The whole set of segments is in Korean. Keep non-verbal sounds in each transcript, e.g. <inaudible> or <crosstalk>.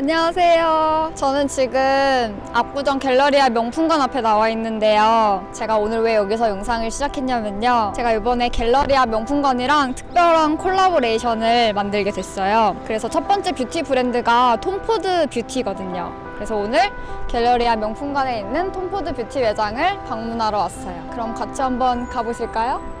안녕하세요. 저는 지금 압구정 갤러리아 명품관 앞에 나와 있는데요. 제가 오늘 왜 여기서 영상을 시작했냐면요. 제가 이번에 갤러리아 명품관이랑 특별한 콜라보레이션을 만들게 됐어요. 그래서 첫 번째 뷰티 브랜드가 톰포드 뷰티거든요. 그래서 오늘 갤러리아 명품관에 있는 톰포드 뷰티 매장을 방문하러 왔어요. 그럼 같이 한번 가보실까요?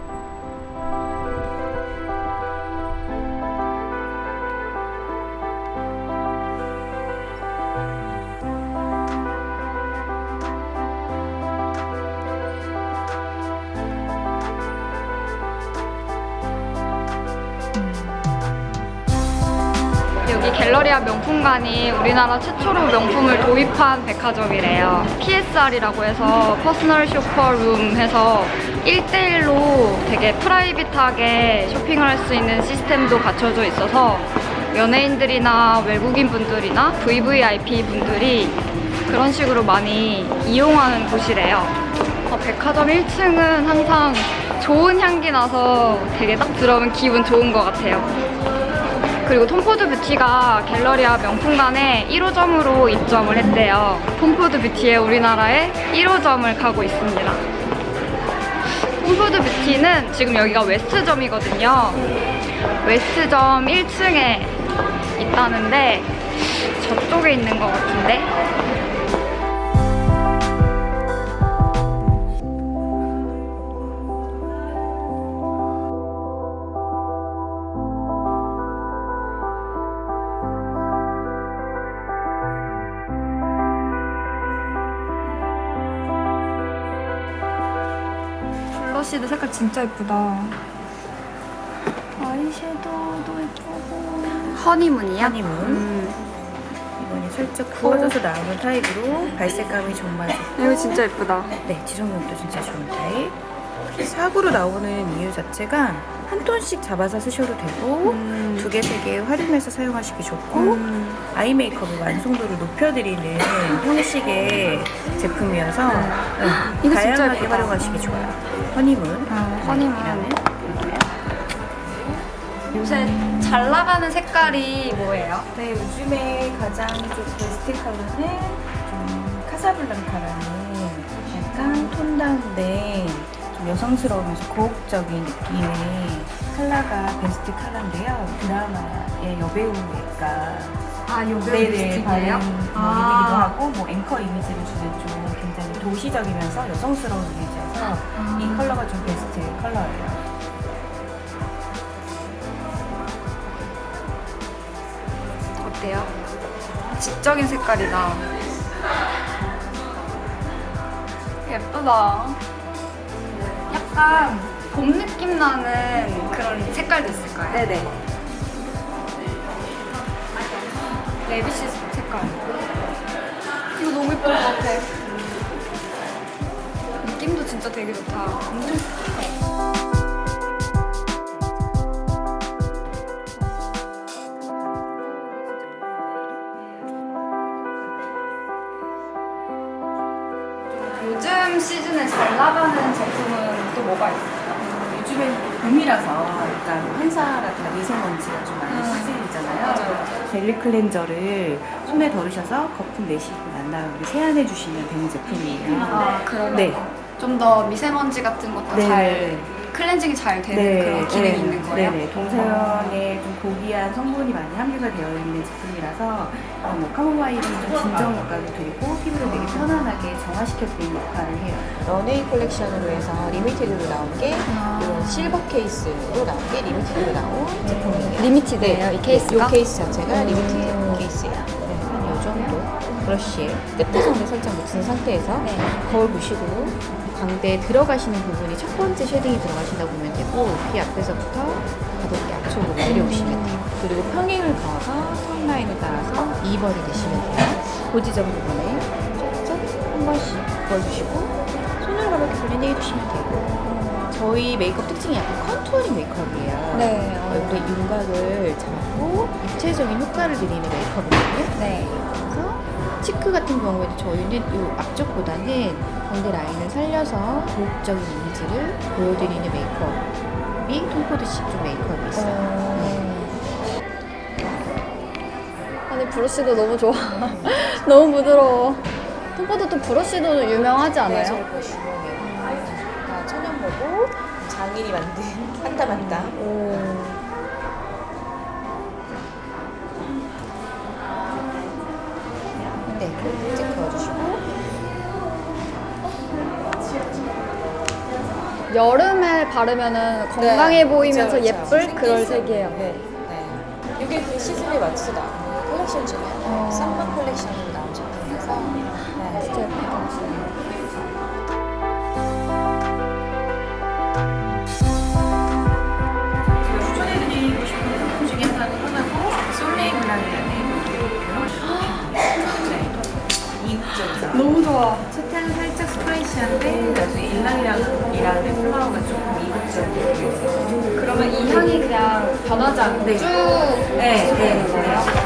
여기 갤러리아 명품관이 우리나라 최초로 명품을 도입한 백화점이래요. PSR이라고 해서 퍼스널 쇼퍼 룸 해서 1대1로 되게 프라이빗하게 쇼핑을 할 수 있는 시스템도 갖춰져 있어서 연예인들이나 외국인 분들이나 VVIP 분들이 그런 식으로 많이 이용하는 곳이래요. 어, 백화점 1층은 항상 좋은 향기 나서 되게 딱 들어오면 기분 좋은 것 같아요. 그리고 톰포드 뷰티가 갤러리아 명품관에 1호점으로 입점을 했대요. 톰포드 뷰티의 우리나라에 1호점을 가고 있습니다. 톰포드 뷰티는 지금 여기가 웨스트점이거든요. 웨스트점 1층에 있다는데 저쪽에 있는 것 같은데 블러쉬도 색깔 진짜 예쁘다. 아이섀도우도 예쁘고. 허니문이야? 허니문. 음. 이번에 살짝 구워져서 나오는 타입으로 발색감이 정말 좋고 이거 진짜 예쁘다. 네, 지속력도 진짜 좋은 타입 삽으로 나오는 이유 자체가 한 톤씩 잡아서 쓰셔도 되고 음. 두 개, 세 개 활용해서 사용하시기 좋고 음. 아이 메이크업의 완성도를 높여드리는 형식의 제품이어서 네, 이거 진짜 다양하게 예쁘다. 활용하시기 좋아요 허니문 아, 허니문. 이라는 요새 잘 나가는 색깔이 뭐예요? 네, 요즘에 가장 좀 베스트 컬러는 좀 카사블랑카라는 약간 톤 다운된 좀 여성스러우면서 고혹적인 느낌의 컬러가 베스트 컬러인데요. 드라마의 여배우가 아, 요 네네 발행 뭐 아. 이미기도 하고 뭐 앵커 이미지를 주는 좀 굉장히 도시적이면서 여성스러운 이미지여서 아. 이 컬러가 좀 베스트 컬러예요. 어때요? 지적인 색깔이다. 예쁘다. 약간 봄 느낌 나는 그런 색깔도 있을까요? 네네. 레비시 색깔. 이거 너무 예쁠 것 같아. 느낌도 진짜 되게 좋다. 엄청 좋다. 시즌에 잘 나가는 제품은 또 뭐가 있어요? 요즘엔 봄이라서 일단 환사라든가 미세먼지가 좀 많이 음. 시즌이잖아요. 젤리 클렌저를 손에 덜으셔서 거품 내시고 난 다음에 세안해 주시면 되는 제품이에요. 아, 그러면 네. 좀 더 미세먼지 같은 것도 네. 잘 클렌징이 잘 되는 그런 기능이 있는 거예요? 네네. 동서양에 좀 고귀한 성분이 많이 함유가 되어 있는 제품이라서 어, 뭐 카모마일은 좀 진정 효과도 들고 피부를 되게 편안하게 정화시켜드리는 역할을 해요. 런웨이 컬렉션으로 해서 리미티드로 나온 게 아. 이런 실버 케이스로 나온 게 리미티드로 나온 제품이에요. 리미티드예요, 이 케이스가? 이 케이스 자체가 음. 리미티드 케이스예요. 브러쉬에 끝부분을 살짝 묻힌 상태에서 네. 거울 보시고 광대에 들어가시는 부분이 첫 번째 쉐딩이 들어가신다고 보면 되고 이 앞에서부터 가볍게 앞쪽으로 내려오시면 돼요. 그리고 평행을 그어서 턴라인을 따라서 2번이 되시면 돼요. 고지점 부분에 쫙쫙 한 번씩 그어주시고 손으로 가볍게 블렌딩 해주시면 되고 저희 메이크업 특징이 약간 컨투어링 메이크업이에요. 네. 얼굴의 윤곽을 잡고 입체적인 효과를 드리는 메이크업이거든요. 네. 그래서 치크 같은 경우에도 저희는 이 앞쪽보다는 광대 라인을 살려서 고혹적인 이미지를 보여드리는 메이크업이 톰포드식 좀 메이크업이 있어요. 어... 아, 아니 브러쉬도 너무 좋아. <laughs> 너무 부드러워. 톰포드 또 브러쉬도 유명하지 네, 않아요? 것이 유명해요. 다 천연모고 장인이 만든 한땀한 땀. 오. 네, 이제 그어주시고 여름에 바르면은 건강해 네, 보이면서 그쵸, 예쁠 그쵸. 그런 생기 색이에요. 네, 네. 이게 그 시즌에 나오는 컬렉션 중에 어. 썸머 컬렉션으로 나온 제품이라서 네. 진짜 예쁘다. 너무 좋아. 첫째는 살짝 스파이시한데 나중에 일랑이랑 이라는 플라워가 조금 이국적이에요. 그러면 이 향이 그냥 변하지 않고 네. 쭉 네, 네, 네.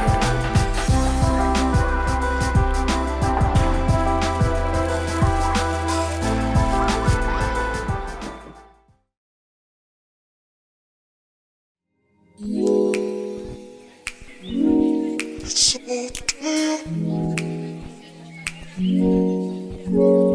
Bye.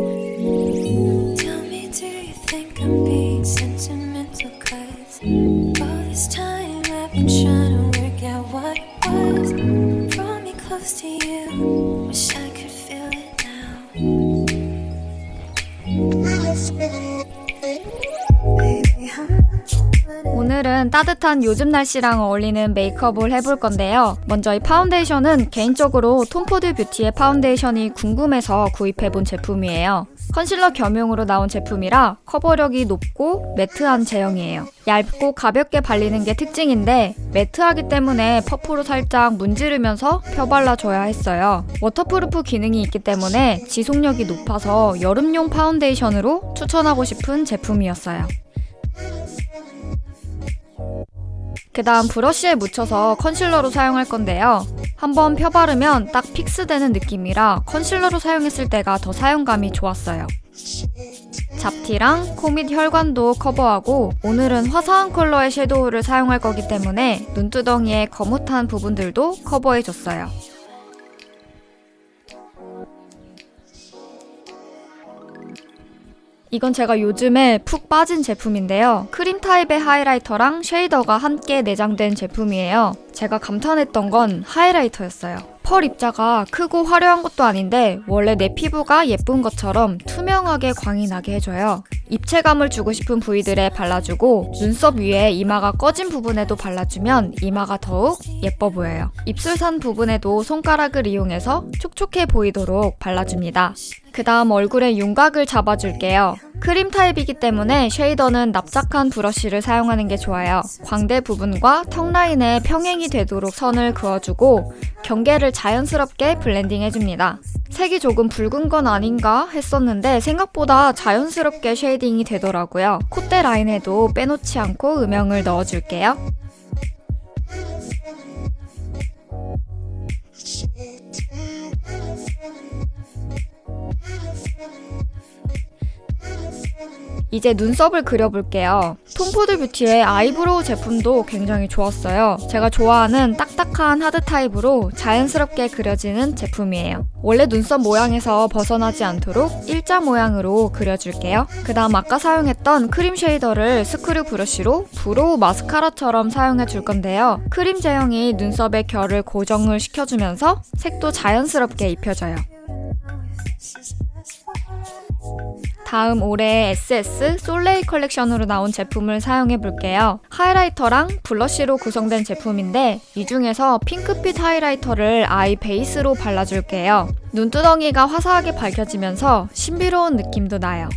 따뜻한 요즘 날씨랑 어울리는 메이크업을 해볼 건데요. 먼저 이 파운데이션은 개인적으로 톰포드 뷰티의 파운데이션이 궁금해서 구입해본 제품이에요. 컨실러 겸용으로 나온 제품이라 커버력이 높고 매트한 제형이에요. 얇고 가볍게 발리는 게 특징인데 매트하기 때문에 퍼프로 살짝 문지르면서 펴발라줘야 했어요. 워터프루프 기능이 있기 때문에 지속력이 높아서 여름용 파운데이션으로 추천하고 싶은 제품이었어요. 그 다음 브러쉬에 묻혀서 컨실러로 사용할 건데요. 한번 펴바르면 딱 픽스되는 느낌이라 컨실러로 사용했을 때가 더 사용감이 좋았어요. 잡티랑 코 및 혈관도 커버하고 오늘은 화사한 컬러의 섀도우를 사용할 거기 때문에 눈두덩이의 거뭇한 부분들도 커버해줬어요. 이건 제가 요즘에 푹 빠진 제품인데요. 크림 타입의 하이라이터랑 쉐이더가 함께 내장된 제품이에요. 제가 감탄했던 건 하이라이터였어요. 펄 입자가 크고 화려한 것도 아닌데 원래 내 피부가 예쁜 것처럼 투명하게 광이 나게 해줘요. 입체감을 주고 싶은 부위들에 발라주고 눈썹 위에 이마가 꺼진 부분에도 발라주면 이마가 더욱 예뻐 보여요. 입술 산 부분에도 손가락을 이용해서 촉촉해 보이도록 발라줍니다. 그 다음 얼굴에 윤곽을 잡아줄게요. 크림 타입이기 때문에 쉐이더는 납작한 브러쉬를 사용하는 게 좋아요. 광대 부분과 턱 라인에 평행이 되도록 선을 그어주고 경계를 자연스럽게 블렌딩 해줍니다. 색이 조금 붉은 건 아닌가 했었는데 생각보다 자연스럽게 쉐이딩이 되더라고요. 콧대 라인에도 빼놓지 않고 음영을 넣어줄게요. 이제 눈썹을 그려볼게요. 톰포드 뷰티의 아이브로우 제품도 굉장히 좋았어요. 제가 좋아하는 딱딱한 하드 타입으로 자연스럽게 그려지는 제품이에요. 원래 눈썹 모양에서 벗어나지 않도록 일자 모양으로 그려줄게요. 그 다음 아까 사용했던 크림 쉐이더를 스크류 브러쉬로 브로우 마스카라처럼 사용해 줄 건데요. 크림 제형이 눈썹의 결을 고정을 시켜주면서 색도 자연스럽게 입혀져요. 다음 올해 SS 솔레이 컬렉션으로 나온 제품을 사용해 볼게요. 하이라이터랑 블러쉬로 구성된 제품인데 이 중에서 핑크빛 하이라이터를 아이 베이스로 발라줄게요. 눈두덩이가 화사하게 밝혀지면서 신비로운 느낌도 나요.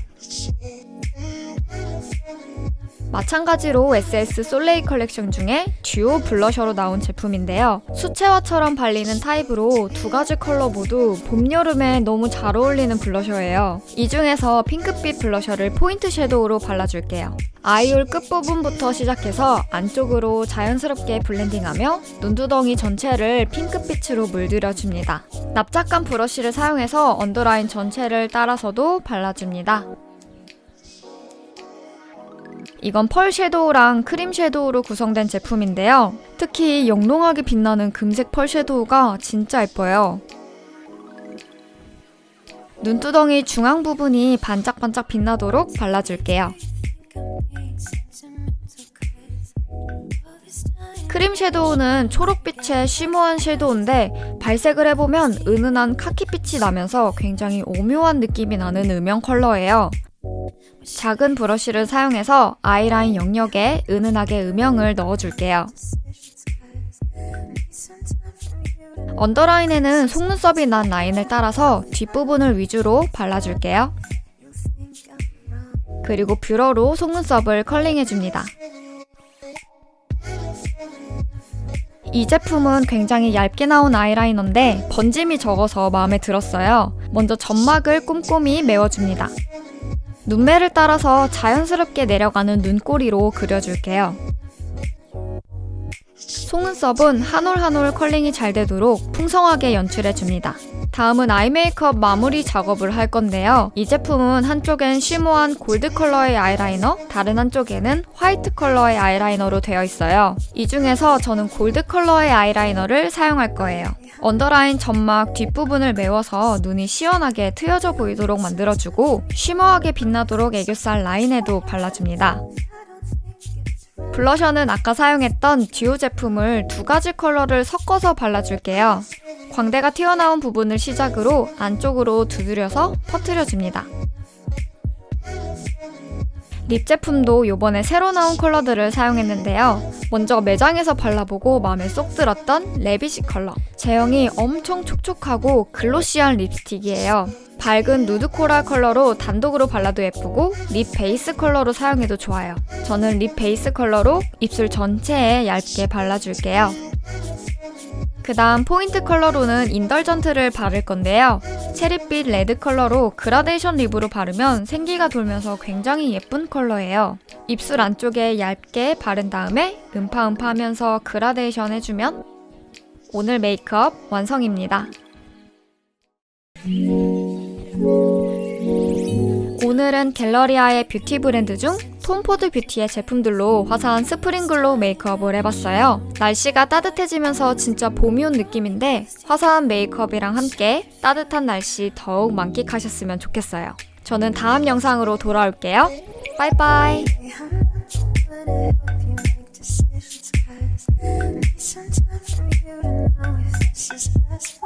마찬가지로 SS 솔레이 컬렉션 중에 듀오 블러셔로 나온 제품인데요. 수채화처럼 발리는 타입으로 두 가지 컬러 모두 봄, 여름에 너무 잘 어울리는 블러셔예요. 이 중에서 핑크빛 블러셔를 포인트 섀도우로 발라줄게요. 아이홀 끝부분부터 시작해서 안쪽으로 자연스럽게 블렌딩하며 눈두덩이 전체를 핑크빛으로 물들여줍니다. 납작한 브러쉬를 사용해서 언더라인 전체를 따라서도 발라줍니다. 이건 펄 섀도우랑 크림 섀도우로 구성된 제품인데요. 특히 영롱하게 빛나는 금색 펄 섀도우가 진짜 예뻐요. 눈두덩이 중앙 부분이 반짝반짝 빛나도록 발라줄게요. 크림 섀도우는 초록빛의 쉬머한 섀도우인데 발색을 해보면 은은한 카키빛이 나면서 굉장히 오묘한 느낌이 나는 음영 컬러예요. 작은 브러쉬를 사용해서 아이라인 영역에 은은하게 음영을 넣어줄게요. 언더라인에는 속눈썹이 난 라인을 따라서 뒷부분을 위주로 발라줄게요. 그리고 뷰러로 속눈썹을 컬링해줍니다. 이 제품은 굉장히 얇게 나온 아이라이너인데 번짐이 적어서 마음에 들었어요. 먼저 점막을 꼼꼼히 메워줍니다. 눈매를 따라서 자연스럽게 내려가는 눈꼬리로 그려줄게요. 속눈썹은 한 올 한 올 컬링이 잘 되도록 풍성하게 연출해 줍니다. 다음은 아이 메이크업 마무리 작업을 할 건데요. 이 제품은 한쪽엔 쉬머한 골드 컬러의 아이라이너, 다른 한쪽에는 화이트 컬러의 아이라이너로 되어 있어요. 이 중에서 저는 골드 컬러의 아이라이너를 사용할 거예요. 언더라인 점막 뒷부분을 메워서 눈이 시원하게 트여져 보이도록 만들어주고 쉬머하게 빛나도록 애교살 라인에도 발라줍니다. 블러셔는 아까 사용했던 듀오 제품을 두 가지 컬러를 섞어서 발라줄게요. 광대가 튀어나온 부분을 시작으로 안쪽으로 두드려서 퍼트려줍니다. 립 제품도 요번에 새로 나온 컬러들을 사용했는데요. 먼저 매장에서 발라보고 마음에 쏙 들었던 레비시 컬러. 제형이 엄청 촉촉하고 글로시한 립스틱이에요. 밝은 누드 코랄 컬러로 단독으로 발라도 예쁘고 립 베이스 컬러로 사용해도 좋아요. 저는 립 베이스 컬러로 입술 전체에 얇게 발라줄게요. 그 다음 포인트 컬러로는 인덜전트를 바를 건데요. 체리빛 레드 컬러로 그라데이션 립으로 바르면 생기가 돌면서 굉장히 예쁜 컬러예요. 입술 안쪽에 얇게 바른 다음에 음파음파 하면서 그라데이션 해주면 오늘 메이크업 완성입니다. 오늘은 갤러리아의 뷰티 브랜드 중 톰포드 뷰티의 제품들로 화사한 스프링 글로우 메이크업을 해봤어요. 날씨가 따뜻해지면서 진짜 봄이 온 느낌인데 화사한 메이크업이랑 함께 따뜻한 날씨 더욱 만끽하셨으면 좋겠어요. 저는 다음 영상으로 돌아올게요. 바이바이. Some time for you to know if this is best